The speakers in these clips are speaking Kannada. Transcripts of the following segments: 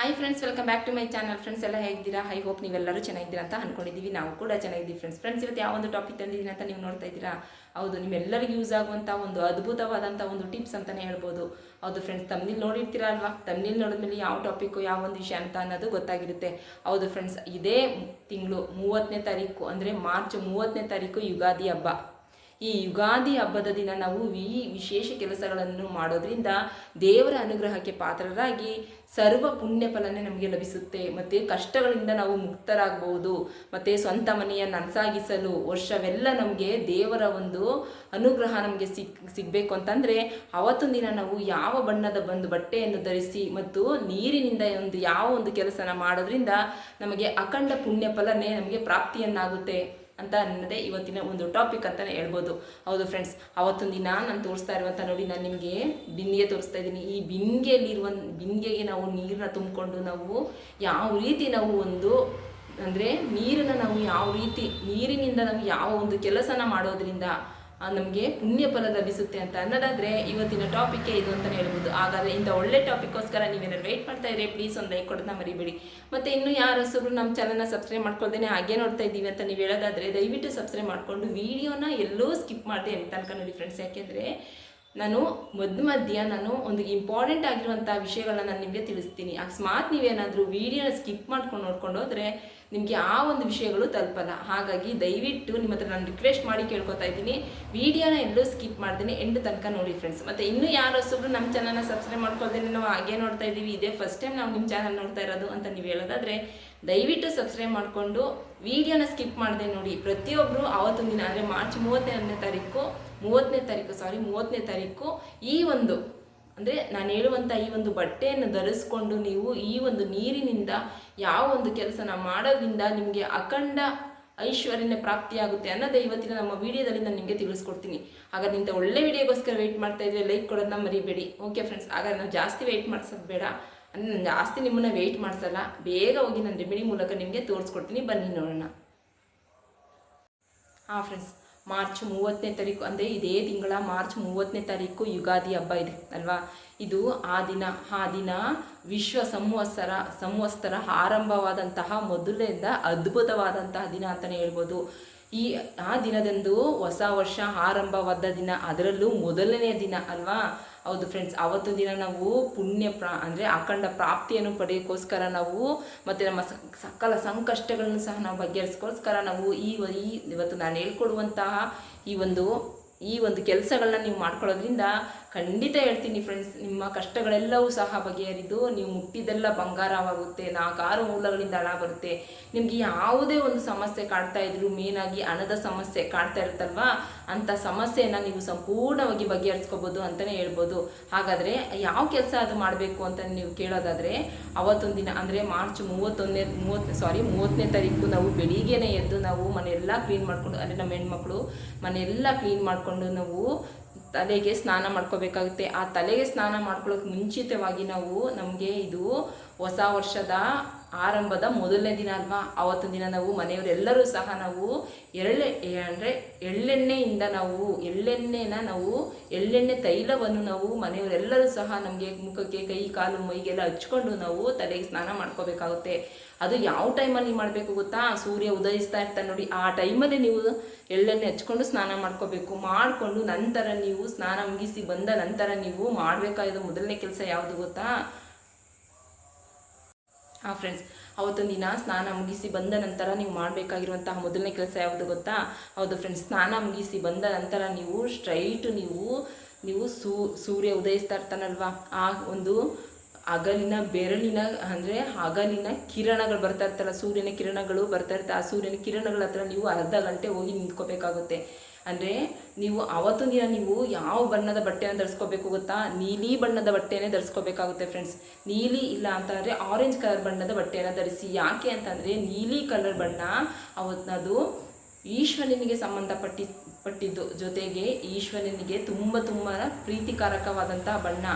Hi friends welcome back to my channel friends ಎಲ್ಲ ಹೇಗಿದ್ದೀರಾ? ಐ ಹೋಪ್ ನೀವೆಲ್ಲರೂ ಚೆನ್ನಾಗಿದ್ದೀರಾ ಅಂತ ಅನ್ಕೊಂಡಿದ್ದೀವಿ. ನಾವು ಕೂಡ ಚೆನ್ನಾಗಿದ್ದೀವಿ ಫ್ರೆಂಡ್ಸ್ ಫ್ರೆಂಡ್ಸ್ ಇವತ್ತು ಯಾವ ಒಂದು ಟಾಪಿಕ್ ತಂದಿದ್ದೀನಿ ಅಂತ ನೀವು ನೋಡ್ತಾ ಇದ್ದೀರಾ? ಹೌದು, ನಿಮ್ಮೆಲ್ಲರಿಗೂ ಯೂಸ್ ಆಗುವಂಥ ಒಂದು ಅದ್ಭುತವಾದಂಥ ಒಂದು ಟಿಪ್ಸ್ ಅಂತಲೇ ಹೇಳ್ಬೋದು. ಹೌದು ಫ್ರೆಂಡ್ಸ್ ತಮ್ಮಿಲ್ ನೋಡಿರ್ತೀರಾ ಅಲ್ವಾ? ತಮ್ಮನಿಲ್ ನೋಡಿದ್ಮೇಲೆ ಯಾವ ಟಾಪಿಕ್ಕು ಯಾವ ಒಂದು ವಿಷಯ ಅಂತ ಅನ್ನೋದು ಗೊತ್ತಾಗಿರುತ್ತೆ. ಹೌದು ಫ್ರೆಂಡ್ಸ್ ಇದೇ ತಿಂಗಳು ಮೂವತ್ತನೇ ತಾರೀಕು, ಅಂದರೆ ಮಾರ್ಚ್ ಮೂವತ್ತನೇ ತಾರೀಕು ಯುಗಾದಿ ಹಬ್ಬ. ಈ ಯುಗಾದಿ ಹಬ್ಬದ ದಿನ ನಾವು ಈ ವಿಶೇಷ ಕೆಲಸಗಳನ್ನು ಮಾಡೋದ್ರಿಂದ ದೇವರ ಅನುಗ್ರಹಕ್ಕೆ ಪಾತ್ರರಾಗಿ ಸರ್ವ ಪುಣ್ಯ ಫಲನೇ ನಮಗೆ ಲಭಿಸುತ್ತೆ. ಮತ್ತು ಕಷ್ಟಗಳಿಂದ ನಾವು ಮುಕ್ತರಾಗಬಹುದು ಮತ್ತು ಸ್ವಂತ ಮನೆಯ ನನಸಾಗಿಸಲು ವರ್ಷವೆಲ್ಲ ನಮಗೆ ದೇವರ ಒಂದು ಅನುಗ್ರಹ ನಮಗೆ ಸಿಕ್, ಸಿಗಬೇಕು ಅಂತಂದರೆ ಅವತ್ತೊಂದು ದಿನ ನಾವು ಯಾವ ಬಣ್ಣದ ಒಂದು ಬಟ್ಟೆಯನ್ನು ಧರಿಸಿ ಮತ್ತು ನೀರಿನಿಂದ ಒಂದು, ಯಾವ ಒಂದು ಕೆಲಸನ ಮಾಡೋದ್ರಿಂದ ನಮಗೆ ಅಖಂಡ ಪುಣ್ಯ ಫಲನೇ ನಮಗೆ ಪ್ರಾಪ್ತಿಯನ್ನಾಗುತ್ತೆ. ಅಂತ ಅನ್ನೋದೇ ಇವತ್ತಿನ ಒಂದು ಟಾಪಿಕ್ ಅಂತಲೇ ಹೇಳ್ಬೋದು. ಹೌದು ಫ್ರೆಂಡ್ಸ್ ಅವತ್ತೊಂದು ದಿನ ನಾನು ತೋರಿಸ್ತಾ ಇರುವಂಥ ನೋಡಿ ನಾನು ನಿಮಗೆ ಬಿಂದಿಗೆ ತೋರಿಸ್ತಾ ಇದ್ದೀನಿ. ಈ ಬಿಂದಿಗೆಯಲ್ಲಿರುವ, ಬಿಂದಿಗೆಗೆ ನಾವು ನೀರನ್ನ ತುಂಬಿಕೊಂಡು ನಾವು ಯಾವ ರೀತಿ ನಾವು ಒಂದು ಅಂದರೆ ನೀರನ್ನು ನಾವು ಯಾವ ರೀತಿ, ನೀರಿನಿಂದ ನಾವು ಯಾವ ಒಂದು ಕೆಲಸನ ಮಾಡೋದ್ರಿಂದ ನಮಗೆ ಪುಣ್ಯ ಫಲ ಲಭಿಸುತ್ತೆ ಅಂತ ಅನ್ನೋದಾದರೆ ಇವತ್ತಿನ ಟಾಪಿಕ್ಕೇ ಇದು ಅಂತಲೇ ಹೇಳ್ಬೋದು. ಹಾಗಾದರೆ ಇಂಥ ಒಳ್ಳೆ ಟಾಪಿಕ್ಕೋಸ್ಕರ ನೀವೇನಾದ್ರು ವೆಯ್ಟ್ ಮಾಡ್ತಾ ಇದ್ರೆ ಪ್ಲೀಸ್ ಒಂದು ಲೈಕ್ ಕೊಡೋದನ್ನ ಮರಿಬೇಡಿ. ಮತ್ತು ಇನ್ನೂ ಯಾರು ಹೊಸಬ್ರು ನಮ್ಮ ಚಾನಲ್ನ ಸಬ್ಸ್ಕ್ರೈಬ್ ಮಾಡ್ಕೊಳ್ದೇನೆ ಹಾಗೆ ನೋಡ್ತಾ ಇದ್ದೀವಿ ಅಂತ ನೀವು ಹೇಳೋದಾದರೆ ದಯವಿಟ್ಟು ಸಬ್ಸ್ಕ್ರೈಬ್ ಮಾಡಿಕೊಂಡು ವೀಡಿಯೋನ ಎಲ್ಲೋ ಸ್ಕಿಪ್ ಮಾಡಿದೆ ಅಂತ ತನಕ ನೋಡಿ ಫ್ರೆಂಡ್ಸ್ ಯಾಕೆಂದರೆ ನಾನು ಮಧ್ಯ ಮಧ್ಯ ನಾನು ಒಂದು ಇಂಪಾರ್ಟೆಂಟ್ ಆಗಿರುವಂಥ ವಿಷಯಗಳನ್ನ ನಾನು ನಿಮಗೆ ತಿಳಿಸ್ತೀನಿ. ಅಕಸ್ಮಾತ್ ನೀವೇನಾದರೂ ವೀಡಿಯೋನ ಸ್ಕಿಪ್ ಮಾಡ್ಕೊಂಡು ನೋಡ್ಕೊಂಡು ಹೋದರೆ ನಿಮಗೆ ಆ ಒಂದು ವಿಷಯಗಳು ತಲುಪಲ್ಲ. ಹಾಗಾಗಿ ದಯವಿಟ್ಟು ನಿಮ್ಮ ಹತ್ರ ನಾನು ರಿಕ್ವೆಸ್ಟ್ ಮಾಡಿ ಕೇಳ್ಕೊತಾ ಇದ್ದೀನಿ. ವೀಡಿಯೋನ ಎಲ್ಲೂ ಸ್ಕಿಪ್ ಮಾಡ್ತೀನಿ ಎಂಡ್ ತನಕ ನೋಡಿ ಫ್ರೆಂಡ್ಸ್ ಮತ್ತು ಇನ್ನೂ ಯಾರು ಹೊಸಬ್ರು ನಮ್ಮ ಚಾನಲ್ನ ಸಬ್ಸ್ಕ್ರೈಬ್ ಮಾಡ್ಕೊಳ್ತೀನಿ ನಾವು ಹಾಗೆ ನೋಡ್ತಾ ಇದ್ದೀವಿ, ಇದೇ ಫಸ್ಟ್ ಟೈಮ್ ನಾವು ನಿಮ್ಮ ಚಾನಲ್ ನೋಡ್ತಾ ಇರೋದು ಅಂತ ನೀವು ಹೇಳೋದಾದರೆ, ದಯವಿಟ್ಟು ಸಬ್ಸ್ಕ್ರೈಬ್ ಮಾಡಿಕೊಂಡು ವೀಡಿಯೋನ ಸ್ಕಿಪ್ ಮಾಡದೆ ನೋಡಿ. ಪ್ರತಿಯೊಬ್ಬರು ಆವತ್ತೊಂದಿನ ದಿನ, ಅಂದರೆ ಮಾರ್ಚ್ ಮೂವತ್ತನೇ ತಾರೀಕು ಮೂವತ್ತನೇ ತಾರೀಕು ಸಾರಿ ಮೂವತ್ತನೇ ತಾರೀಕು ಈ ಒಂದು ಅಂದರೆ ನಾನು ಹೇಳುವಂಥ ಈ ಒಂದು ಬಟ್ಟೆಯನ್ನು ಧರಿಸ್ಕೊಂಡು ನೀವು ಈ ಒಂದು ನೀರಿನಿಂದ ಯಾವ ಒಂದು ಕೆಲಸನ ಮಾಡೋದ್ರಿಂದ ನಿಮಗೆ ಅಖಂಡ ಐಶ್ವರ್ಯನ ಪ್ರಾಪ್ತಿಯಾಗುತ್ತೆ ಅನ್ನೋದೇ ಇವತ್ತಿನ ನಮ್ಮ ವಿಡಿಯೋದಲ್ಲಿ ನಾನು ನಿಮಗೆ ತಿಳಿಸ್ಕೊಡ್ತೀನಿ. ಹಾಗಾದ್ರೆ ನಿಂತ ಒಳ್ಳೆ ವಿಡಿಯೋಗೋಸ್ಕರ ವೆಯ್ಟ್ ಮಾಡ್ತಾ ಇದ್ರೆ ಲೈಕ್ ಕೊಡೋದನ್ನ ಮರಿಬೇಡಿ. ಓಕೆ ಫ್ರೆಂಡ್ಸ್ ಹಾಗಾದ್ರೆ ನಾವು ಜಾಸ್ತಿ ವೆಯ್ಟ್ ಮಾಡ್ಸೋದು ಬೇಡ. ಅಂದರೆ ನಾನು ಜಾಸ್ತಿ ನಿಮ್ಮನ್ನ ವೆಯ್ಟ್ ಮಾಡಿಸಲ್ಲ. ಬೇಗ ಹೋಗಿ ನಾನು ರೆಮಿಡಿ ಮೂಲಕ ನಿಮಗೆ ತೋರಿಸ್ಕೊಡ್ತೀನಿ. ಬನ್ನಿ ನೋಡೋಣ. ಹಾಂ ಫ್ರೆಂಡ್ಸ್ ಮಾರ್ಚ್ ಮೂವತ್ತನೇ ತಾರೀಕು, ಅಂದರೆ ಇದೇ ತಿಂಗಳ ಮಾರ್ಚ್ ಮೂವತ್ತನೇ ತಾರೀಕು ಯುಗಾದಿ ಹಬ್ಬ ಇದೆ, ಅಲ್ವಾ? ಇದು ಆ ದಿನ ಆ ದಿನ ವಿಶ್ವ ಸಂವತ್ಸರ ಸಂವತ್ಸರ ಆರಂಭವಾದಂತಹ ಮೊದಲಿಂದ ಅದ್ಭುತವಾದಂತಹ ದಿನ ಅಂತಲೇ ಹೇಳ್ಬೋದು. ಈ, ಆ ದಿನದಂದು ಹೊಸ ವರ್ಷ ಆರಂಭವಾದ ದಿನ, ಅದರಲ್ಲೂ ಮೊದಲನೇ ದಿನ, ಅಲ್ವಾ? ಹೌದು ಫ್ರೆಂಡ್ಸ್ ಆವತ್ತು ದಿನ ನಾವು ಪುಣ್ಯ ಪ್ರಾ, ಅಂದರೆ ಅಖಂಡ ಪ್ರಾಪ್ತಿಯನ್ನು ಪಡೆಯೋಕ್ಕೋಸ್ಕರ ನಾವು ಮತ್ತು ನಮ್ಮ ಸಕಲ ಸಂಕಷ್ಟಗಳನ್ನು ಸಹ ನಾವು ಬಗೆಹರಿಸ್ಕೋಸ್ಕರ ನಾವು ಈ ಈ ಇವತ್ತು ನಾನು ಹೇಳ್ಕೊಡುವಂತಹ ಈ ಒಂದು ಈ ಒಂದು ಕೆಲಸಗಳನ್ನ ನೀವು ಮಾಡ್ಕೊಳ್ಳೋದ್ರಿಂದ ಖಂಡಿತ ಹೇಳ್ತೀನಿ ಫ್ರೆಂಡ್ಸ್ ನಿಮ್ಮ ಕಷ್ಟಗಳೆಲ್ಲವೂ ಸಹ ಬಗೆಹರಿದು ನೀವು ಮುಟ್ಟಿದೆಲ್ಲ ಬಂಗಾರವಾಗುತ್ತೆ ನಾಲ್ಕಾರು ಮೂಲಗಳಿಂದ ಹಣ ಬರುತ್ತೆ. ನಿಮಗೆ ಯಾವುದೇ ಒಂದು ಸಮಸ್ಯೆ ಕಾಡ್ತಾ ಇದ್ರು ಮೇನಾಗಿ ಹಣದ ಸಮಸ್ಯೆ ಕಾಡ್ತಾ ಇರುತ್ತಲ್ವಾ? ಅಂಥ ಸಮಸ್ಯೆಯನ್ನು ನೀವು ಸಂಪೂರ್ಣವಾಗಿ ಬಗೆಹರಿಸ್ಕೋಬೋದು ಅಂತಲೇ ಹೇಳ್ಬೋದು. ಹಾಗಾದರೆ ಯಾವ ಕೆಲಸ ಅದು ಮಾಡಬೇಕು ಅಂತ ನೀವು ಕೇಳೋದಾದರೆ ಅವತ್ತೊಂದು ದಿನ ಅಂದರೆ ಮಾರ್ಚ್ ಮೂವತ್ತೊಂದನೇ, ಮೂವತ್ತು ಸಾರಿ ಮೂವತ್ತನೇ ತಾರೀಕು ನಾವು ಬೆಳಿಗ್ಗೆನೇ ಎದ್ದು ನಾವು ಮನೆಯೆಲ್ಲ ಕ್ಲೀನ್ ಮಾಡಿಕೊಂಡು, ಅಂದರೆ ನಮ್ಮ ಹೆಣ್ಮಕ್ಳು ಮನೆಯೆಲ್ಲ ಕ್ಲೀನ್ ಮಾಡಿಕೊಂಡು ನಾವು ತಲೆಗೆ ಸ್ನಾನ ಮಾಡ್ಕೋಬೇಕಾಗುತ್ತೆ. ಆ ತಲೆಗೆ ಸ್ನಾನ ಮಾಡ್ಕೊಳ್ಳೋಕೆ ಮುಂಚಿತವಾಗಿ ನಾವು ನಮಗೆ ಇದು ಹೊಸ ವರ್ಷದ ಆರಂಭದ ಮೊದಲನೇ ದಿನ ಅಲ್ವಾ? ಆವತ್ತಿನ ದಿನ ನಾವು ಮನೆಯವರೆಲ್ಲರೂ ಸಹ ನಾವು ಎಳ್ಳೆ ಅಂದರೆ ಎಳ್ಳೆಣ್ಣೆಯಿಂದ ನಾವು, ಎಳ್ಳೆಣ್ಣೆನ ನಾವು, ಎಳ್ಳೆಣ್ಣೆ ತೈಲವನ್ನು ನಾವು ಮನೆಯವರೆಲ್ಲರೂ ಸಹ ನಮಗೆ ಮುಖಕ್ಕೆ, ಕೈ, ಕಾಲು, ಮೈಗೆಲ್ಲ ಹಚ್ಕೊಂಡು ನಾವು ತಲೆಗೆ ಸ್ನಾನ ಮಾಡ್ಕೋಬೇಕಾಗುತ್ತೆ. ಅದು ಯಾವ ಟೈಮಲ್ಲಿ ಮಾಡಬೇಕು ಗೊತ್ತಾ? ಸೂರ್ಯ ಉದಯಿಸ್ತಾ ಇರ್ತಾನೆ ನೋಡಿ, ಆ ಟೈಮಲ್ಲಿ ನೀವು ಎಳ್ಳೆಣ್ಣೆ ಹಚ್ಕೊಂಡು ಸ್ನಾನ ಮಾಡ್ಕೋಬೇಕು. ಮಾಡಿಕೊಂಡು ನಂತರ ನೀವು ಸ್ನಾನ ಮುಗಿಸಿ ಬಂದ ನಂತರ ನೀವು ಮಾಡಬೇಕಾದ ಮೊದಲನೇ ಕೆಲಸ ಯಾವುದು ಗೊತ್ತಾ? ಹಾಂ ಫ್ರೆಂಡ್ಸ್ ಅವತ್ತೊಂದು ದಿನ ಸ್ನಾನ ಮುಗಿಸಿ ಬಂದ ನಂತರ ನೀವು ಮಾಡಬೇಕಾಗಿರುವಂತಹ ಮೊದಲನೇ ಕೆಲಸ ಯಾವುದು ಗೊತ್ತಾ? ಹೌದು ಫ್ರೆಂಡ್ಸ್ ಸ್ನಾನ ಮುಗಿಸಿ ಬಂದ ನಂತರ ನೀವು ಸ್ಟ್ರೈಟ್ ನೀವು ನೀವು ಸೂರ್ಯ ಉದಯಿಸ್ತಾ ಇರ್ತಾನಲ್ವಾ? ಆ ಒಂದು ಹಗಲಿನ ಬೆರಳಿನ, ಅಂದರೆ ಹಗಲಿನ ಕಿರಣಗಳು ಬರ್ತಾ ಇರ್ತಲ್ಲ ಸೂರ್ಯನ ಕಿರಣಗಳು ಬರ್ತಾ ಇರ್ತಾರೆ ಆ ಸೂರ್ಯನ ಕಿರಣಗಳ ಹತ್ರ ನೀವು ಅರ್ಧ ಗಂಟೆ ಹೋಗಿ ನಿಂತ್ಕೋಬೇಕಾಗುತ್ತೆ. ಅಂದರೆ ನೀವು ಆವತ್ತು ದಿನ ನೀವು ಯಾವ ಬಣ್ಣದ ಬಟ್ಟೆಯನ್ನು ಧರಿಸ್ಕೋಬೇಕು ಗೊತ್ತಾ? ನೀಲಿ ಬಣ್ಣದ ಬಟ್ಟೆನೇ ಧರಿಸ್ಕೋಬೇಕಾಗುತ್ತೆ ಫ್ರೆಂಡ್ಸ್ ನೀಲಿ ಇಲ್ಲ ಅಂತಂದರೆ ಆರೆಂಜ್ ಕಲರ್ ಬಣ್ಣದ ಬಟ್ಟೆಯನ್ನು ಧರಿಸಿ. ಯಾಕೆ ಅಂತಂದರೆ ನೀಲಿ ಕಲರ್ ಬಣ್ಣ ಅವತ್ತದು ಈಶ್ವರನಿಗೆ ಸಂಬಂಧಪಟ್ಟಿ, ಪಟ್ಟಿದ್ದು. ಜೊತೆಗೆ ಈಶ್ವರನಿಗೆ ತುಂಬ ತುಂಬ ಪ್ರೀತಿಕಾರಕವಾದಂತಹ ಬಣ್ಣ.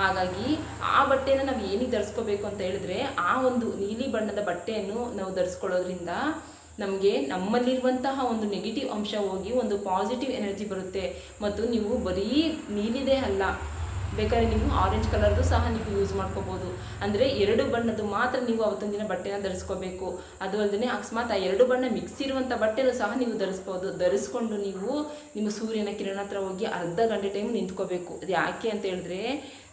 ಹಾಗಾಗಿ ಆ ಬಟ್ಟೆನ ನಾವು ಏನಿಗೆ ಧರಿಸ್ಕೋಬೇಕು ಅಂತ ಹೇಳಿದ್ರೆ ಆ ಒಂದು ನೀಲಿ ಬಣ್ಣದ ಬಟ್ಟೆಯನ್ನು ನಾವು ಧರಿಸ್ಕೊಳ್ಳೋದ್ರಿಂದ ನಮಗೆ ನಮ್ಮಲ್ಲಿರುವಂತಹ ಒಂದು ನೆಗೆಟಿವ್ ಅಂಶ ಹೋಗಿ ಒಂದು ಪಾಸಿಟಿವ್ ಎನರ್ಜಿ ಬರುತ್ತೆ. ಮತ್ತು ನೀವು ಬರೀ ನೀಲಿದೆ ಅಲ್ಲ, ಬೇಕಾದ್ರೆ ನೀವು ಆರೆಂಜ್ ಕಲರ್ದು ಸಹ ನೀವು ಯೂಸ್ ಮಾಡ್ಕೋಬೋದು. ಅಂದರೆ ಎರಡು ಬಣ್ಣದ್ದು ಮಾತ್ರ ನೀವು ಅವತ್ತೊಂದು ದಿನ ಬಟ್ಟೆನ ಧರಿಸ್ಕೋಬೇಕು. ಅದು ಅಲ್ಲದೆ ಅಕಸ್ಮಾತ್ ಆ ಎರಡು ಬಣ್ಣ ಮಿಕ್ಸ್ ಇರುವಂಥ ಬಟ್ಟೆನೂ ಸಹ ನೀವು ಧರಿಸ್ಬೋದು. ಧರಿಸ್ಕೊಂಡು ನೀವು ನಿಮ್ಮ ಸೂರ್ಯನ ಕಿರಣ ಹತ್ರ ಹೋಗಿ ಅರ್ಧ ಗಂಟೆ ಟೈಮ್ ನಿಂತ್ಕೋಬೇಕು. ಅದು ಯಾಕೆ ಅಂತ ಹೇಳಿದ್ರೆ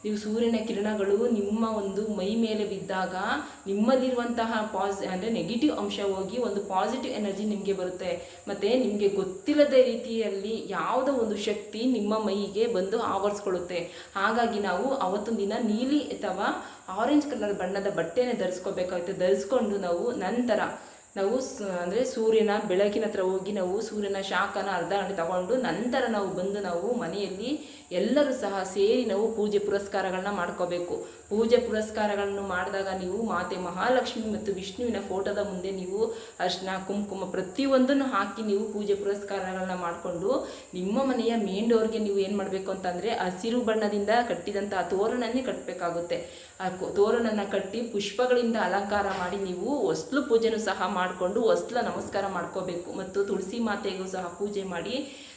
ನೀವು ಸೂರ್ಯನ ಕಿರಣಗಳು ನಿಮ್ಮ ಒಂದು ಮೈ ಮೇಲೆ ಬಿದ್ದಾಗ ನಿಮ್ಮಲ್ಲಿರುವಂತಹ ಪಾಸ್ ಅಂದರೆ ನೆಗೆಟಿವ್ ಅಂಶ ಹೋಗಿ ಒಂದು ಪಾಸಿಟಿವ್ ಎನರ್ಜಿ ನಿಮಗೆ ಬರುತ್ತೆ. ಮತ್ತು ನಿಮಗೆ ಗೊತ್ತಿಲ್ಲದ ರೀತಿಯಲ್ಲಿ ಯಾವುದೋ ಒಂದು ಶಕ್ತಿ ನಿಮ್ಮ ಮೈಗೆ ಬಂದು ಆವರಿಸ್ಕೊಳ್ಳುತ್ತೆ. ಹಾಗಾಗಿ ನಾವು ಅವತ್ತೊಂದು ದಿನ ನೀಲಿ ಅಥವಾ ಆರೆಂಜ್ ಕಲರ್ ಬಣ್ಣದ ಬಟ್ಟೆನೇ ಧರಿಸ್ಕೋಬೇಕಾಗುತ್ತೆ. ಧರಿಸ್ಕೊಂಡು ನಾವು ನಂತರ ನಾವು ಅಂದರೆ ಸೂರ್ಯನ ಬೆಳಕಿನ ಹತ್ರ ಹೋಗಿ ನಾವು ಸೂರ್ಯನ ಶಾಖನ ಅರ್ಧ ಗಂಟೆ ತಗೊಂಡು ನಂತರ ನಾವು ಬಂದು ನಾವು ಮನೆಯಲ್ಲಿ ಎಲ್ಲರೂ ಸಹ ಸೇರಿ ನಾವು ಪೂಜೆ ಪುರಸ್ಕಾರಗಳನ್ನ ಮಾಡ್ಕೋಬೇಕು. ಪೂಜೆ ಪುರಸ್ಕಾರಗಳನ್ನು ಮಾಡಿದಾಗ ನೀವು ಮಾತೆ ಮಹಾಲಕ್ಷ್ಮಿ ಮತ್ತು ವಿಷ್ಣುವಿನ ಫೋಟೋದ ಮುಂದೆ ನೀವು ಅರ್ಶನ, ಕುಂಕುಮ ಪ್ರತಿಯೊಂದನ್ನು ಹಾಕಿ ನೀವು ಪೂಜೆ ಪುರಸ್ಕಾರಗಳನ್ನ ಮಾಡಿಕೊಂಡು ನಿಮ್ಮ ಮನೆಯ ಮೇನ್ ನೀವು ಏನು ಮಾಡಬೇಕು ಅಂತಂದರೆ ಹಸಿರು ಬಣ್ಣದಿಂದ ಕಟ್ಟಿದಂತಹ ತೋರಣನೇ ಕಟ್ಟಬೇಕಾಗುತ್ತೆ ಆ ತೋರಣನ ಕಟ್ಟಿ ಪುಷ್ಪಗಳಿಂದ ಅಲಂಕಾರ ಮಾಡಿ ನೀವು ಹೊಸ್ಲು ಪೂಜೆನೂ ಸಹ ಮಾಡಿಕೊಂಡು ಹೊಸ್ಲ ನಮಸ್ಕಾರ ಮಾಡ್ಕೋಬೇಕು. ಮತ್ತು ತುಳಸಿ ಮಾತೆಗೂ ಸಹ ಪೂಜೆ ಮಾಡಿ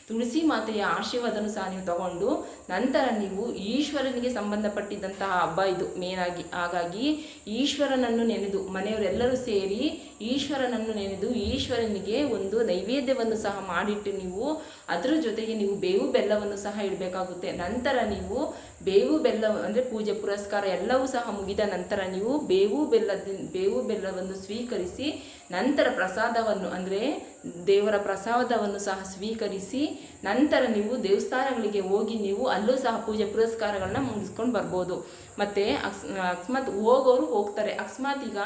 ತುಳಸಿ ಮಾತೆಯ ಆಶೀರ್ವಾದನೂ ಸಹ ನೀವು ತಗೊಂಡು ನಂತರ ನೀವು ಈಶ್ವರನಿಗೆ ಸಂಬಂಧಪಟ್ಟಿದ್ದಂತಹ ಹಬ್ಬ ಇದು. ಮೇನಾಗಿ ಹಾಗಾಗಿ ಈಶ್ವರನನ್ನು ನೆನೆದು, ಮನೆಯವರೆಲ್ಲರೂ ಸೇರಿ ಈಶ್ವರನನ್ನು ನೆನೆದು ಈಶ್ವರನಿಗೆ ಒಂದು ನೈವೇದ್ಯವನ್ನು ಸಹ ಮಾಡಿಟ್ಟು ನೀವು ಅದರ ಜೊತೆಗೆ ನೀವು ಬೇವು ಬೆಲ್ಲವನ್ನು ಸಹ ಇಡಬೇಕಾಗುತ್ತೆ. ನಂತರ ನೀವು ಬೇವು ಬೆಲ್ಲ, ಅಂದರೆ ಪೂಜೆ, ಪುರಸ್ಕಾರ ಎಲ್ಲವೂ ಸಹ ಮುಗಿದ ನಂತರ ನೀವು ಬೇವು ಬೆಲ್ಲದ ಬೇವು ಬೆಲ್ಲವನ್ನು ಸ್ವೀಕರಿಸಿ ನಂತರ ಪ್ರಸಾದವನ್ನು, ಅಂದರೆ ದೇವರ ಪ್ರಸಾದವನ್ನು ಸಹ ಸ್ವೀಕರಿಸಿ ನಂತರ ನೀವು ದೇವಸ್ಥಾನಗಳಿಗೆ ಹೋಗಿ ನೀವು ಅಲ್ಲೂ ಸಹ ಪೂಜೆ ಪುರಸ್ಕಾರಗಳನ್ನ ಮುಗಿಸ್ಕೊಂಡು ಬರ್ಬೋದು. ಮತ್ತೆ ಅಕ್ಸ್, ಅಕಸ್ಮಾತ್ ಹೋಗೋರು ಹೋಗ್ತಾರೆ. ಅಕಸ್ಮಾತ್ ಈಗ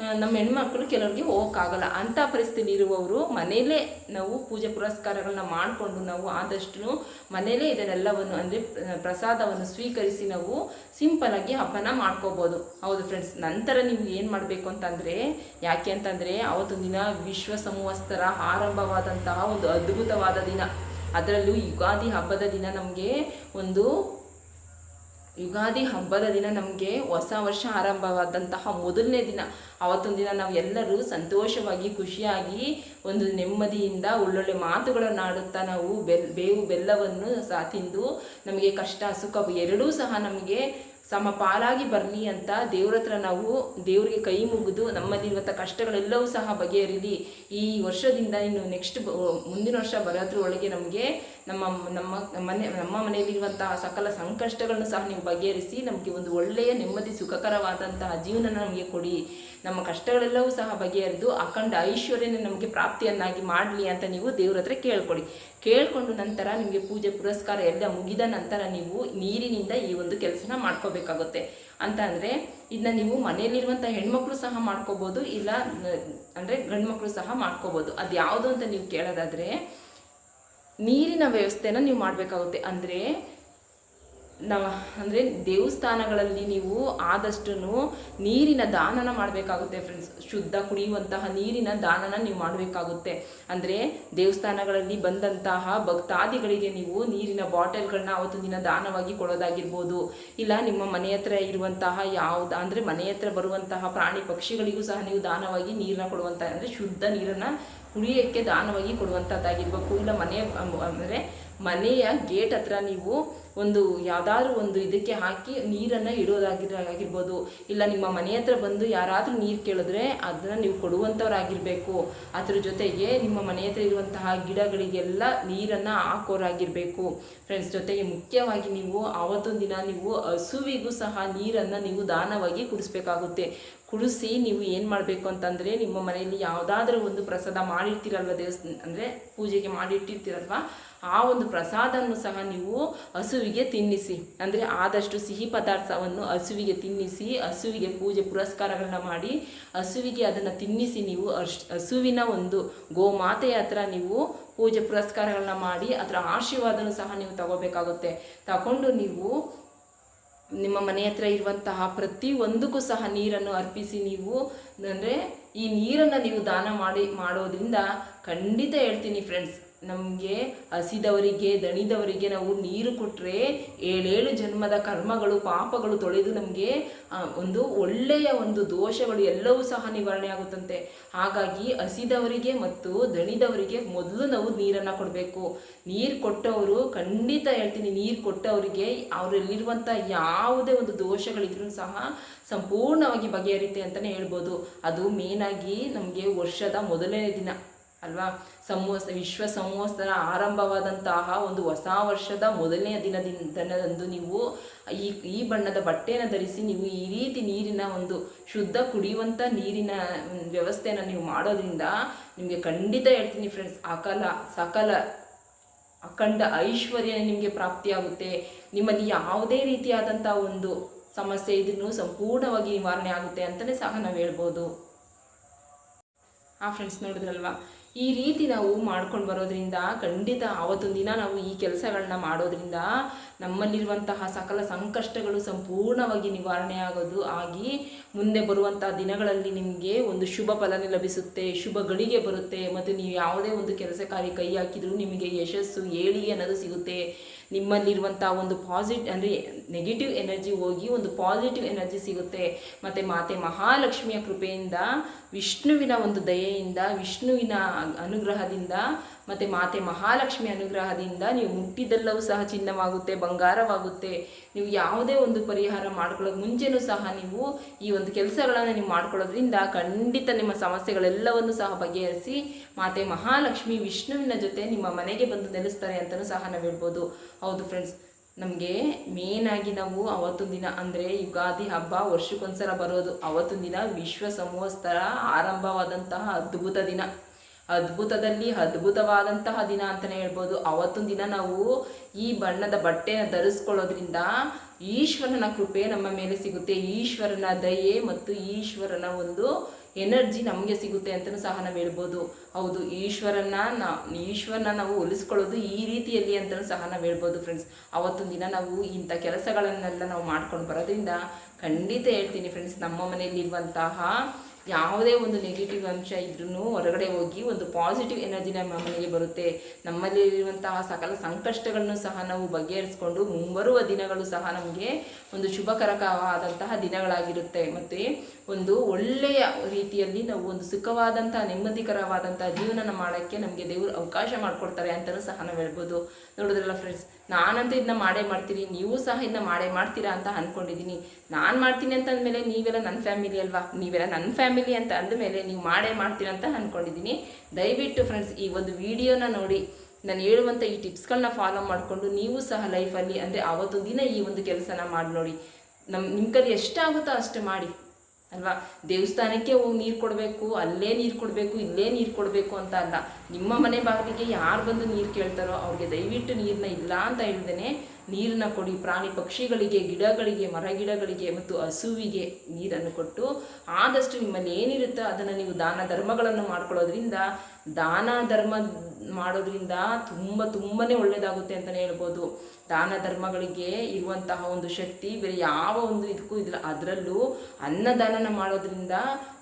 ನಮ್ಮ ಹೆಣ್ಮಕ್ಳು ಕೆಲವ್ರಿಗೆ ಹೋಗೋಕ್ಕಾಗಲ್ಲ. ಅಂಥ ಪರಿಸ್ಥಿತಿ ಇರುವವರು ಮನೆಯಲ್ಲೇ ನಾವು ಪೂಜೆ ಪುರಸ್ಕಾರಗಳನ್ನ ಮಾಡಿಕೊಂಡು ನಾವು ಆದಷ್ಟು ಮನೆಯಲ್ಲೇ ಇದನ್ನೆಲ್ಲವನ್ನು ಅಂದರೆ ಪ್ರಸಾದವನ್ನು ಸ್ವೀಕರಿಸಿ ನಾವು ಸಿಂಪಲಾಗಿ ಹಬ್ಬನ ಮಾಡ್ಕೋಬೋದು. ಹೌದು ಫ್ರೆಂಡ್ಸ್ ನಂತರ ನೀವು ಏನು ಮಾಡಬೇಕು ಅಂತಂದರೆ, ಯಾಕೆ ಅಂತಂದರೆ ಅವತ್ತು ದಿನ ವಿಶ್ವ ಸಂವತ್ಸರ ಆರಂಭವಾದಂತಹ ಒಂದು ಅದ್ಭುತವಾದ ದಿನ. ಅದರಲ್ಲೂ ಯುಗಾದಿ ಹಬ್ಬದ ದಿನ ನಮಗೆ ಒಂದು ಯುಗಾದಿ ಹಬ್ಬದ ದಿನ ನಮಗೆ ಹೊಸ ವರ್ಷ ಆರಂಭವಾದಂತಹ ಮೊದಲನೇ ದಿನ. ಅವತ್ತೊಂದು ದಿನ ನಾವು ಎಲ್ಲರೂ ಸಂತೋಷವಾಗಿ, ಖುಷಿಯಾಗಿ ಒಂದು ನೆಮ್ಮದಿಯಿಂದ ಒಳ್ಳೊಳ್ಳೆ ಮಾತುಗಳನ್ನು ಆಡುತ್ತಾ ನಾವು ಬೆಲ್, ಬೇವು ಬೆಲ್ಲವನ್ನು ಸಹ ತಿಂದು ನಮಗೆ ಕಷ್ಟ, ಸುಖ ಎರಡೂ ಸಹ ನಮಗೆ ಸಮಪಾಲಾಗಿ ಬರಲಿ ಅಂತ ದೇವ್ರ ಹತ್ರ ನಾವು ದೇವರಿಗೆ ಕೈ ಮುಗಿದು ನಮ್ಮಲ್ಲಿರುವಂಥ ಕಷ್ಟಗಳೆಲ್ಲವೂ ಸಹ ಬಗೆಹರಿಲಿ ಈ ವರ್ಷದಿಂದ ಇನ್ನು ನೆಕ್ಸ್ಟ್ ಮುಂದಿನ ವರ್ಷ ಬರೋದ್ರೊಳಗೆ ನಮಗೆ ನಮ್ಮ ನಮ್ಮ ಮನೆ, ನಮ್ಮ ಮನೆಯಲ್ಲಿರುವಂತಹ ಸಕಲ ಸಂಕಷ್ಟಗಳನ್ನು ಸಹ ನೀವು ಬಗೆಹರಿಸಿ ನಮಗೆ ಒಂದು ಒಳ್ಳೆಯ ನೆಮ್ಮದಿ ಸುಖಕರವಾದಂತಹ ಜೀವನ ನಮಗೆ ಕೊಡಿ. ನಮ್ಮ ಕಷ್ಟಗಳೆಲ್ಲವೂ ಸಹ ಬಗೆಹರಿದು ಅಖಂಡ ಐಶ್ವರ್ಯನ ನಮಗೆ ಪ್ರಾಪ್ತಿಯನ್ನಾಗಿ ಮಾಡಲಿ ಅಂತ ನೀವು ದೇವ್ರ ಹತ್ರ ಕೇಳ್ಕೊಡಿ. ಕೇಳ್ಕೊಂಡು ನಂತರ ನಿಮಗೆ ಪೂಜೆ ಪುರಸ್ಕಾರ ಎಲ್ಲ ಮುಗಿದ ನಂತರ ನೀವು ನೀರಿನಿಂದ ಈ ಒಂದು ಕೆಲಸನ ಮಾಡ್ಕೋಬೇಕಾಗುತ್ತೆ. ಅಂತ ಅಂದರೆ ಇದನ್ನ ನೀವು ಮನೆಯಲ್ಲಿರುವಂಥ ಹೆಣ್ಮಕ್ಳು ಸಹ ಮಾಡ್ಕೋಬೋದು, ಇಲ್ಲ ಅಂದರೆ ಗಂಡ್ಮಕ್ಳು ಸಹ ಮಾಡ್ಕೋಬೋದು. ಅದು ಯಾವುದು ಅಂತ ನೀವು ಕೇಳೋದಾದರೆ ನೀರಿನ ವ್ಯವಸ್ಥೆನ ನೀವು ಮಾಡಬೇಕಾಗುತ್ತೆ. ಅಂದರೆ ನಾವು ಅಂದರೆ ದೇವಸ್ಥಾನಗಳಲ್ಲಿ ನೀವು ಆದಷ್ಟು ನೀರಿನ ದಾನನ ಮಾಡಬೇಕಾಗುತ್ತೆ ಫ್ರೆಂಡ್ಸ್ ಶುದ್ಧ ಕುಡಿಯುವಂತಹ ನೀರಿನ ದಾನನ ನೀವು ಮಾಡಬೇಕಾಗುತ್ತೆ. ಅಂದರೆ ದೇವಸ್ಥಾನಗಳಲ್ಲಿ ಬಂದಂತಹ ಭಕ್ತಾದಿಗಳಿಗೆ ನೀವು ನೀರಿನ ಬಾಟಲ್ಗಳನ್ನ ಅವತ್ತು ದಿನ ದಾನವಾಗಿ ಕೊಡೋದಾಗಿರ್ಬೋದು. ಇಲ್ಲ ನಿಮ್ಮ ಮನೆ ಹತ್ರ ಇರುವಂತಹ ಯಾವ್ದು, ಅಂದರೆ ಮನೆ ಹತ್ರ ಬರುವಂತಹ ಪ್ರಾಣಿ ಪಕ್ಷಿಗಳಿಗೂ ಸಹ ನೀವು ದಾನವಾಗಿ ನೀರನ್ನ ಕೊಡುವಂತಹ ಅಂದರೆ ಶುದ್ಧ ನೀರನ್ನು ಕುಡಿಯೋಕ್ಕೆ ದಾನವಾಗಿ ಕೊಡುವಂಥದ್ದಾಗಿರ್ಬೇಕು ಇಲ್ಲ ಮನೆ ಅಂದರೆ ಮನೆಯ ಗೇಟ್ ಹತ್ರ ನೀವು ಒಂದು ಯಾವುದಾದ್ರೂ ಒಂದು ಇದಕ್ಕೆ ಹಾಕಿ ನೀರನ್ನು ಇಡೋದಾಗಿರ ಆಗಿರ್ಬೋದು. ಇಲ್ಲ ನಿಮ್ಮ ಮನೆ ಹತ್ರ ಬಂದು ಯಾರಾದರೂ ನೀರು ಕೇಳಿದ್ರೆ ಅದನ್ನು ನೀವು ಕೊಡುವಂಥವ್ರಾಗಿರಬೇಕು ಅದ್ರ ಜೊತೆಗೆ ನಿಮ್ಮ ಮನೆ ಹತ್ರ ಇರುವಂತಹ ಗಿಡಗಳಿಗೆಲ್ಲ ನೀರನ್ನು ಹಾಕೋರಾಗಿರಬೇಕು. ಫ್ರೆಂಡ್ಸ್ ಜೊತೆಗೆ ಮುಖ್ಯವಾಗಿ ನೀವು ಆವತ್ತೊಂದು ದಿನ ನೀವು ಹಸುವಿಗೂ ಸಹ ನೀರನ್ನು ನೀವು ದಾನವಾಗಿ ಕುಡಿಸ್ಬೇಕಾಗುತ್ತೆ. ಕುಡಿಸಿ ನೀವು ಏನು ಮಾಡಬೇಕು ಅಂತಂದರೆ ನಿಮ್ಮ ಮನೆಯಲ್ಲಿ ಯಾವುದಾದ್ರೂ ಒಂದು ಪ್ರಸಾದ ಮಾಡಿರ್ತೀರಲ್ವ ದೇವಸ್ಥಾನ ಅಂದರೆ ಪೂಜೆಗೆ ಮಾಡಿಟ್ಟಿರ್ತೀರಲ್ವ? ಆ ಒಂದು ಪ್ರಸಾದವನ್ನು ಸಹ ನೀವು ಹಸುವಿಗೆ ತಿನ್ನಿಸಿ. ಅಂದರೆ ಆದಷ್ಟು ಸಿಹಿ ಪದಾರ್ಥವನ್ನು ಹಸುವಿಗೆ ತಿನ್ನಿಸಿ, ಹಸುವಿಗೆ ಪೂಜೆ ಪುರಸ್ಕಾರಗಳನ್ನ ಮಾಡಿ, ಹಸುವಿಗೆ ಅದನ್ನು ತಿನ್ನಿಸಿ ನೀವು ಹಸುವಿನ ಒಂದು ಗೋಮಾತೆಯ ಹತ್ರ ನೀವು ಪೂಜೆ ಪುರಸ್ಕಾರಗಳನ್ನ ಮಾಡಿ, ಅದರ ಆಶೀರ್ವಾದನೂ ಸಹ ನೀವು ತಗೋಬೇಕಾಗುತ್ತೆ. ತಗೊಂಡು ನೀವು ನಿಮ್ಮ ಮನೆ ಹತ್ರ ಇರುವಂತಹ ಪ್ರತಿ ಒಂದಕ್ಕೂ ಸಹ ನೀರನ್ನು ಅರ್ಪಿಸಿ ನೀವು, ಅಂದರೆ ಈ ನೀರನ್ನು ನೀವು ದಾನ ಮಾಡಿ, ಮಾಡೋದ್ರಿಂದ ಖಂಡಿತ ಹೇಳ್ತೀನಿ ಫ್ರೆಂಡ್ಸ್ ನಮಗೆ ಹಸಿದವರಿಗೆ, ದಣಿದವರಿಗೆ ನಾವು ನೀರು ಕೊಟ್ಟರೆ ಏಳೇಳು ಜನ್ಮದ ಕರ್ಮಗಳು, ಪಾಪಗಳು ತೊಳೆದು ನಮಗೆ ಒಂದು ಒಳ್ಳೆಯ ಒಂದು ದೋಷಗಳು ಎಲ್ಲವೂ ಸಹ ನಿವಾರಣೆ ಆಗುತ್ತಂತೆ. ಹಾಗಾಗಿ ಹಸಿದವರಿಗೆ ಮತ್ತು ದಣಿದವರಿಗೆ ಮೊದಲು ನಾವು ನೀರನ್ನು ಕೊಡಬೇಕು. ನೀರು ಕೊಟ್ಟವರು, ಖಂಡಿತ ಹೇಳ್ತೀನಿ ನೀರು ಕೊಟ್ಟವರಿಗೆ ಅವರಲ್ಲಿರುವಂಥ ಯಾವುದೇ ಒಂದು ದೋಷಗಳಿದ್ರೂ ಸಹ ಸಂಪೂರ್ಣವಾಗಿ ಬಗೆಹರಿತೆ ಅಂತಲೇ ಹೇಳ್ಬೋದು. ಅದು ಮೇನಾಗಿ ನಮಗೆ ವರ್ಷದ ಮೊದಲನೇ ದಿನ. ಅಲ್ವಾ? ಸಂವತ್ಸ ವಿಶ್ವ ಸಂವತ್ಸರ ಆರಂಭವಾದಂತಹ ಒಂದು ಹೊಸ ವರ್ಷದ ಮೊದಲನೆಯ ದಿನದಿಂದನದಂದು ನೀವು ಈ ಈ ಬಣ್ಣದ ಬಟ್ಟೆಯನ್ನು ಧರಿಸಿ ನೀವು ಈ ರೀತಿ ನೀರಿನ ಒಂದು ಶುದ್ಧ ಕುಡಿಯುವಂಥ ನೀರಿನ ವ್ಯವಸ್ಥೆಯನ್ನು ನೀವು ಮಾಡೋದ್ರಿಂದ ನಿಮಗೆ ಖಂಡಿತ ಹೇಳ್ತೀನಿ ಫ್ರೆಂಡ್ಸ್ ಅಕಲ, ಸಕಲ ಅಖಂಡ ಐಶ್ವರ್ಯ ನಿಮಗೆ ಪ್ರಾಪ್ತಿಯಾಗುತ್ತೆ. ನಿಮ್ಮಲ್ಲಿ ಯಾವುದೇ ರೀತಿಯಾದಂಥ ಒಂದು ಸಮಸ್ಯೆ ಇದನ್ನು ಸಂಪೂರ್ಣವಾಗಿ ನಿವಾರಣೆ ಆಗುತ್ತೆ ಅಂತಲೇ ಸಹ ನಾವು ಹೇಳ್ಬೋದು. ಆ ಫ್ರೆಂಡ್ಸ್ ನೋಡಿದ್ರಲ್ವಾ? ಈ ರೀತಿ ನಾವು ಮಾಡ್ಕೊಂಡು ಬರೋದ್ರಿಂದ ಖಂಡಿತ ಆವತ್ತೊಂದು ದಿನ ನಾವು ಈ ಕೆಲಸಗಳನ್ನ ಮಾಡೋದ್ರಿಂದ ನಮ್ಮಲ್ಲಿರುವಂತಹ ಸಕಲ ಸಂಕಷ್ಟಗಳು ಸಂಪೂರ್ಣವಾಗಿ ನಿವಾರಣೆ ಆಗೋದು ಆಗಿ ಮುಂದೆ ಬರುವಂತಹ ದಿನಗಳಲ್ಲಿ ನಿಮಗೆ ಒಂದು ಶುಭ ಫಲನೆ ಲಭಿಸುತ್ತೆ, ಶುಭ ಗಳಿಗೆ ಬರುತ್ತೆ ಮತ್ತು ನೀವು ಯಾವುದೇ ಒಂದು ಕೆಲಸ ಕಾರ್ಯ ಕೈ ಹಾಕಿದರೂ ನಿಮಗೆ ಯಶಸ್ಸು ಹೇಳಿ ಅನ್ನೋದು ಸಿಗುತ್ತೆ. ನಿಮ್ಮಲ್ಲಿರುವಂಥ ಒಂದು ಪಾಸಿಟಿವ್ ಅಂದರೆ ನೆಗೆಟಿವ್ ಎನರ್ಜಿ ಹೋಗಿ ಒಂದು ಪಾಸಿಟಿವ್ ಎನರ್ಜಿ ಸಿಗುತ್ತೆ. ಮತ್ತು ಮಾತೆ ಮಹಾಲಕ್ಷ್ಮಿಯ ಕೃಪೆಯಿಂದ, ವಿಷ್ಣುವಿನ ಒಂದು ದಯೆಯಿಂದ, ವಿಷ್ಣುವಿನ ಅನುಗ್ರಹದಿಂದ, ಮತ್ತು ಮಾತೆ ಮಹಾಲಕ್ಷ್ಮಿ ಅನುಗ್ರಹದಿಂದ ನೀವು ಮುಟ್ಟಿದ್ದೆಲ್ಲವೂ ಸಹ ಚಿನ್ನವಾಗುತ್ತೆ, ಬಂಗಾರವಾಗುತ್ತೆ. ನೀವು ಯಾವುದೇ ಒಂದು ಪರಿಹಾರ ಮಾಡ್ಕೊಳ್ಳೋದು ಮುಂಚೆನೂ ಸಹ ನೀವು ಈ ಒಂದು ಕೆಲಸಗಳನ್ನು ನೀವು ಮಾಡ್ಕೊಳ್ಳೋದ್ರಿಂದ ಖಂಡಿತ ನಿಮ್ಮ ಸಮಸ್ಯೆಗಳೆಲ್ಲವನ್ನು ಸಹ ಬಗೆಹರಿಸಿ ಮಾತೆ ಮಹಾಲಕ್ಷ್ಮಿ ವಿಷ್ಣುವಿನ ಜೊತೆ ನಿಮ್ಮ ಮನೆಗೆ ಬಂದು ನೆಲೆಸ್ತಾರೆ ಅಂತಲೂ ಸಹ ನಾವು ಹೇಳ್ಬೋದು. ಹೌದು ಫ್ರೆಂಡ್ಸ್ ನಮಗೆ ಮೇನಾಗಿ ನಾವು ಅವತ್ತು ದಿನ ಅಂದರೆ ಯುಗಾದಿ ಹಬ್ಬ ವರ್ಷಕ್ಕೊಂದ್ಸಲ ಬರೋದು. ಅವತ್ತು ದಿನ ವಿಶ್ವ ಸಂವತ್ಸರ ಆರಂಭವಾದಂತಹ ಅದ್ಭುತ ದಿನ. ಅದ್ಭುತದಲ್ಲಿ ಅದ್ಭುತವಾದಂತಹ ದಿನ ಅಂತಲೇ ಹೇಳ್ಬೋದು. ಅವತ್ತೊಂದು ದಿನ ನಾವು ಈ ಬಣ್ಣದ ಬಟ್ಟೆನ ಧರಿಸ್ಕೊಳ್ಳೋದ್ರಿಂದ ಈಶ್ವರನ ಕೃಪೆ ನಮ್ಮ ಮೇಲೆ ಸಿಗುತ್ತೆ. ಈಶ್ವರನ ದಯೆ ಮತ್ತು ಈಶ್ವರನ ಒಂದು ಎನರ್ಜಿ ನಮಗೆ ಸಿಗುತ್ತೆ ಅಂತಲೂ ಸಹ ನಾವು ಹೇಳ್ಬೋದು. ಹೌದು ಈಶ್ವರನ ನಾ ಈಶ್ವರನ ನಾವು ಹೋಲಿಸ್ಕೊಳ್ಳೋದು ಈ ರೀತಿಯಲ್ಲಿ ಅಂತಲೂ ಸಹ ನಾವು ಹೇಳ್ಬೋದು ಫ್ರೆಂಡ್ಸ್ ಅವತ್ತೊಂದು ದಿನ ನಾವು ಇಂಥ ಕೆಲಸಗಳನ್ನೆಲ್ಲ ನಾವು ಮಾಡ್ಕೊಂಡು ಬರೋದ್ರಿಂದ ಖಂಡಿತ ಹೇಳ್ತೀನಿ ಫ್ರೆಂಡ್ಸ್ ನಮ್ಮ ಮನೆಯಲ್ಲಿರುವಂತಹ ಯಾವುದೇ ಒಂದು ನೆಗೆಟಿವ್ ಅಂಶ ಇದ್ರೂ ಹೊರಗಡೆ ಹೋಗಿ ಒಂದು ಪಾಸಿಟಿವ್ ಎನರ್ಜಿ ನಮ್ಮ ಮನೆಗೆ ಬರುತ್ತೆ. ನಮ್ಮಲ್ಲಿರುವಂತಹ ಸಕಲ ಸಂಕಷ್ಟಗಳನ್ನು ಸಹ ನಾವು ಬಗೆಹರಿಸ್ಕೊಂಡು ಮುಂಬರುವ ದಿನಗಳು ಸಹ ನಮಗೆ ಒಂದು ಶುಭಕರಕವಾದಂತಹ ದಿನಗಳಾಗಿರುತ್ತೆ. ಮತ್ತು ಒಂದು ಒಳ್ಳೆಯ ರೀತಿಯಲ್ಲಿ ನಾವು ಒಂದು ಸುಖವಾದಂತಹ, ನೆಮ್ಮದಿಕರವಾದಂತಹ ಜೀವನ ಮಾಡೋಕ್ಕೆ ನಮಗೆ ದೇವರು ಅವಕಾಶ ಮಾಡಿಕೊಡ್ತಾರೆ ಅಂತಲೂ ಸಹ ನಾವು ಹೇಳ್ಬೋದು. ನೋಡಿದ್ರಲ್ಲ ಫ್ರೆಂಡ್ಸ್ ನಾನಂತೂ ಇದನ್ನ ಮಾಡೇ ಮಾಡ್ತೀನಿ, ನೀವು ಸಹ ಇದನ್ನ ಮಾಡೇ ಮಾಡ್ತೀರಾ ಅಂತ ಅಂದ್ಕೊಂಡಿದ್ದೀನಿ ನಾನು ಮಾಡ್ತೀನಿ ಅಂತ ಅಂದಮೇಲೆ ನೀವೆಲ್ಲ ನನ್ನ ಫ್ಯಾಮಿಲಿ ಅಲ್ವಾ? ನೀವೆಲ್ಲ ನನ್ನ ಫ್ಯಾಮಿಲಿ ಅಂತ ಅಂದಮೇಲೆ ನೀವು ಮಾಡೇ ಮಾಡ್ತೀರಾ ಅಂತ ಅಂದ್ಕೊಂಡಿದ್ದೀನಿ ದಯವಿಟ್ಟು ಫ್ರೆಂಡ್ಸ್ ಈ ಒಂದು ವಿಡಿಯೋನ ನೋಡಿ. ನಾನು ಹೇಳುವಂಥ ಈ ಟಿಪ್ಸ್ಗಳನ್ನ ಫಾಲೋ ಮಾಡಿಕೊಂಡು ನೀವು ಸಹ ಲೈಫಲ್ಲಿ ಅಂದರೆ ಆವತ್ತು ದಿನ ಈ ಒಂದು ಕೆಲಸನ ಮಾಡಿ ನೋಡಿ. ನಮ್ಮ ನಿಮ್ಮ ಕಲಿ ಎಷ್ಟಾಗುತ್ತೋ ಅಷ್ಟು ಮಾಡಿ. ಅಲ್ವಾ? ದೇವಸ್ಥಾನಕ್ಕೆ ಹೋಗಿ ನೀರು ಕೊಡಬೇಕು, ಅಲ್ಲೇ ನೀರು ಕೊಡಬೇಕು, ಇಲ್ಲೇ ನೀರು ಕೊಡಬೇಕು ಅಂತ ಅಲ್ಲ. ನಿಮ್ಮ ಮನೆ ಬಾಗಿಲಿಗೆ ಯಾರು ಬಂದು ನೀರು ಕೇಳ್ತಾರೋ ಅವ್ರಿಗೆ ದಯವಿಟ್ಟು ನೀರನ್ನ ಇಲ್ಲ ಅಂತ ಹೇಳ್ದೇನೆ ನೀರನ್ನ ಕೊಡಿ. ಪ್ರಾಣಿ ಪಕ್ಷಿಗಳಿಗೆ, ಗಿಡಗಳಿಗೆ, ಮರ ಗಿಡಗಳಿಗೆ ಮತ್ತು ಹಸುವಿಗೆ ನೀರನ್ನು ಕೊಟ್ಟು ಆದಷ್ಟು ನಿಮ್ಮಲ್ಲಿ ಏನಿರುತ್ತೋ ಅದನ್ನು ನೀವು ದಾನ ಧರ್ಮಗಳನ್ನು ಮಾಡ್ಕೊಳ್ಳೋದ್ರಿಂದ ದಾನ ಧರ್ಮ ಮಾಡೋದ್ರಿಂದ ತುಂಬ ತುಂಬಾ ಒಳ್ಳೇದಾಗುತ್ತೆ ಅಂತಲೇ ಹೇಳ್ಬೋದು. ದಾನ ಧರ್ಮಗಳಿಗೆ ಇರುವಂತಹ ಒಂದು ಶಕ್ತಿ, ಬೇರೆ ಯಾವ ಒಂದು ಇದಕ್ಕೂ ಇದಿಲ್ಲ. ಅದರಲ್ಲೂ ಅನ್ನದಾನನ ಮಾಡೋದ್ರಿಂದ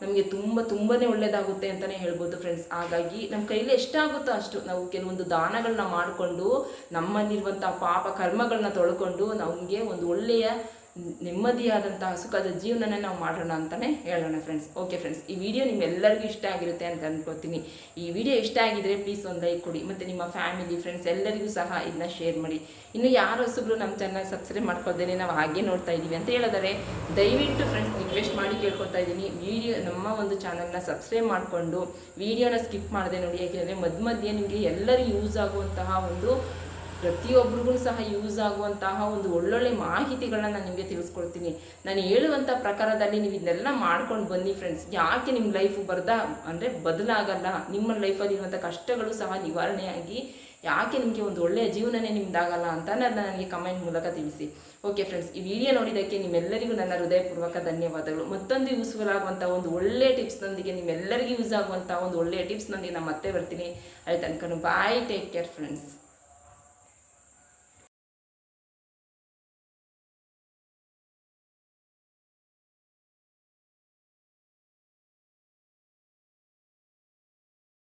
ನಮಗೆ ತುಂಬ ತುಂಬಾ ಒಳ್ಳೇದಾಗುತ್ತೆ ಅಂತಲೇ ಹೇಳ್ಬೋದು ಫ್ರೆಂಡ್ಸ್ ಹಾಗಾಗಿ ನಮ್ಮ ಕೈಲಿ ಎಷ್ಟಾಗುತ್ತೋ ಅಷ್ಟು ನಾವು ಕೆಲವೊಂದು ದಾನಗಳನ್ನ ಮಾಡಿಕೊಂಡು ನಮ್ಮಲ್ಲಿರುವಂಥ ಪಾಪ ಕರ್ಮಗಳನ್ನ ತೊಳ್ಕೊಂಡು ನಮಗೆ ಒಂದು ಒಳ್ಳೆಯ ನೆಮ್ಮದಿಯಾದಂತಹ ಸುಖದ ಜೀವನನ ನಾವು ಮಾಡೋಣ ಅಂತಲೇ ಹೇಳೋಣ ಫ್ರೆಂಡ್ಸ್ ಓಕೆ ಫ್ರೆಂಡ್ಸ್ ಈ ವಿಡಿಯೋ ನಿಮ್ಮೆಲ್ಲರಿಗೂ ಇಷ್ಟ ಆಗಿರುತ್ತೆ ಅಂತ ಅಂದ್ಕೋತೀನಿ ಈ ವಿಡಿಯೋ ಇಷ್ಟ ಆಗಿದ್ರೆ ಪ್ಲೀಸ್ ಒಂದು ಲೈಕ್ ಕೊಡಿ, ಮತ್ತು ನಿಮ್ಮ ಫ್ಯಾಮಿಲಿ ಫ್ರೆಂಡ್ಸ್ ಎಲ್ಲರಿಗೂ ಸಹ ಇದನ್ನ ಶೇರ್ ಮಾಡಿ. ಇನ್ನು ಯಾರು ಹೊಸಬ್ರು ನಮ್ಮ ಚಾನಲ್ ಸಬ್ಸ್ಕ್ರೈಬ್ ಮಾಡ್ಕೋದೇನೆ ನಾವು ಹಾಗೆ ನೋಡ್ತಾ ಇದ್ದೀವಿ ಅಂತ ಹೇಳಿದರೆ ದಯವಿಟ್ಟು ಫ್ರೆಂಡ್ಸ್ ರಿಕ್ವೆಸ್ಟ್ ಮಾಡಿ ಕೇಳ್ಕೊತಾ ಇದ್ದೀನಿ ವಿಡಿಯೋ ನಮ್ಮ ಒಂದು ಚಾನಲ್ನ ಸಬ್ಸ್ಕ್ರೈಬ್ ಮಾಡಿಕೊಂಡು ವಿಡಿಯೋನ ಸ್ಕಿಪ್ ಮಾಡಿದೆ ನೋಡಿ, ಯಾಕೆಂದರೆ ಮಧ್ಯ ಮಧ್ಯೆ ನಿಮಗೆ ಎಲ್ಲರಿಗೂ ಯೂಸ್ ಆಗುವಂತಹ ಒಂದು ಪ್ರತಿಯೊಬ್ಬರಿಗೂ ಸಹ ಯೂಸ್ ಆಗುವಂತಹ ಒಂದು ಒಳ್ಳೊಳ್ಳೆ ಮಾಹಿತಿಗಳನ್ನ ನಾನು ನಿಮಗೆ ತಿಳಿಸ್ಕೊಡ್ತೀನಿ. ನಾನು ಹೇಳುವಂಥ ಪ್ರಕಾರದಲ್ಲಿ ನೀವು ಇದನ್ನೆಲ್ಲ ಮಾಡ್ಕೊಂಡು ಬನ್ನಿ ಫ್ರೆಂಡ್ಸ್ ಯಾಕೆ ನಿಮ್ಮ ಲೈಫು ಬರ್ದ, ಅಂದರೆ ಬದಲಾಗಲ್ಲ. ನಿಮ್ಮ ಲೈಫಲ್ಲಿ ಇರುವಂಥ ಕಷ್ಟಗಳು ಸಹ ನಿವಾರಣೆಯಾಗಿ ಯಾಕೆ ನಿಮಗೆ ಒಂದು ಒಳ್ಳೆಯ ಜೀವನನೇ ನಿಮ್ದಾಗಲ್ಲ ಅಂತ ನನಗೆ ಕಮೆಂಟ್ ಮೂಲಕ ತಿಳಿಸಿ. ಓಕೆ ಫ್ರೆಂಡ್ಸ್ ಈ ವಿಡಿಯೋ ನೋಡಿದ್ದಕ್ಕೆ ನಿಮ್ಮೆಲ್ಲರಿಗೂ ನನ್ನ ಹೃದಯಪೂರ್ವಕ ಧನ್ಯವಾದಗಳು. ಮತ್ತೊಂದು ಯೂಸ್ಫುಲ್ ಆಗುವಂಥ ಒಂದು ಒಳ್ಳೆಯ ಟಿಪ್ಸ್ನೊಂದಿಗೆ ನಿಮ್ಮೆಲ್ಲರಿಗೂ ಯೂಸ್ ಆಗುವಂಥ ಒಂದು ಒಳ್ಳೆಯ ಟಿಪ್ಸ್ನೊಂದಿಗೆ ನಾನು ಮತ್ತೆ ಬರ್ತೀನಿ. ಅಲ್ಲಿ ತನಕ ಬಾಯ್ ಟೇಕ್ ಕೇರ್ ಫ್ರೆಂಡ್ಸ್